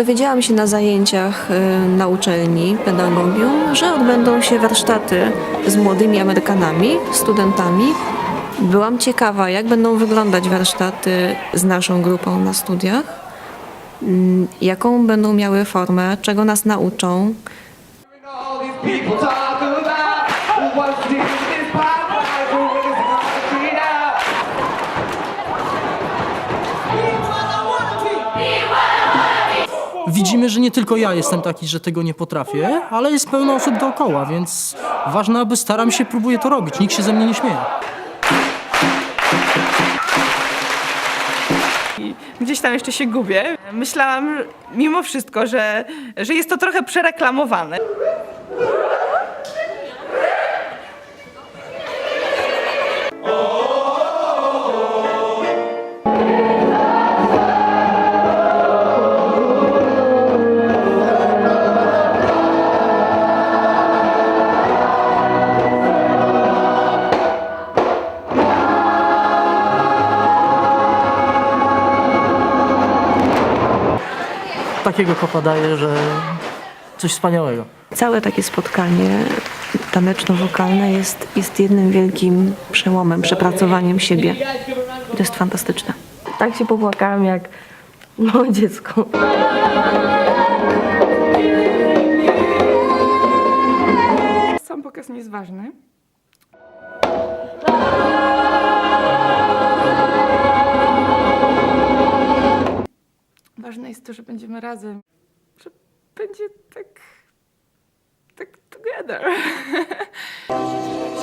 Dowiedziałam się na zajęciach y, na uczelni pedagogium, że odbędą się warsztaty z młodymi Amerykanami, studentami. Byłam ciekawa, jak będą wyglądać warsztaty z naszą grupą na studiach, jaką będą miały formę, czego nas nauczą. Widzimy, że nie tylko ja jestem taki, że tego nie potrafię, ale jest pełno osób dookoła, więc ważne, aby staram się, próbuję to robić. Nikt się ze mnie nie śmieje. Gdzieś tam jeszcze się gubię. Myślałam mimo wszystko, że, że jest to trochę przereklamowane. Takiego kopa daje, że coś wspaniałego. Całe takie spotkanie taneczno-wokalne jest, jest jednym wielkim przełomem, przepracowaniem siebie. To jest fantastyczne. Tak się popłakałam jak małe dziecko. Sam pokaz nie jest ważny. Jest to, że będziemy razem. Że będzie tak. tak together.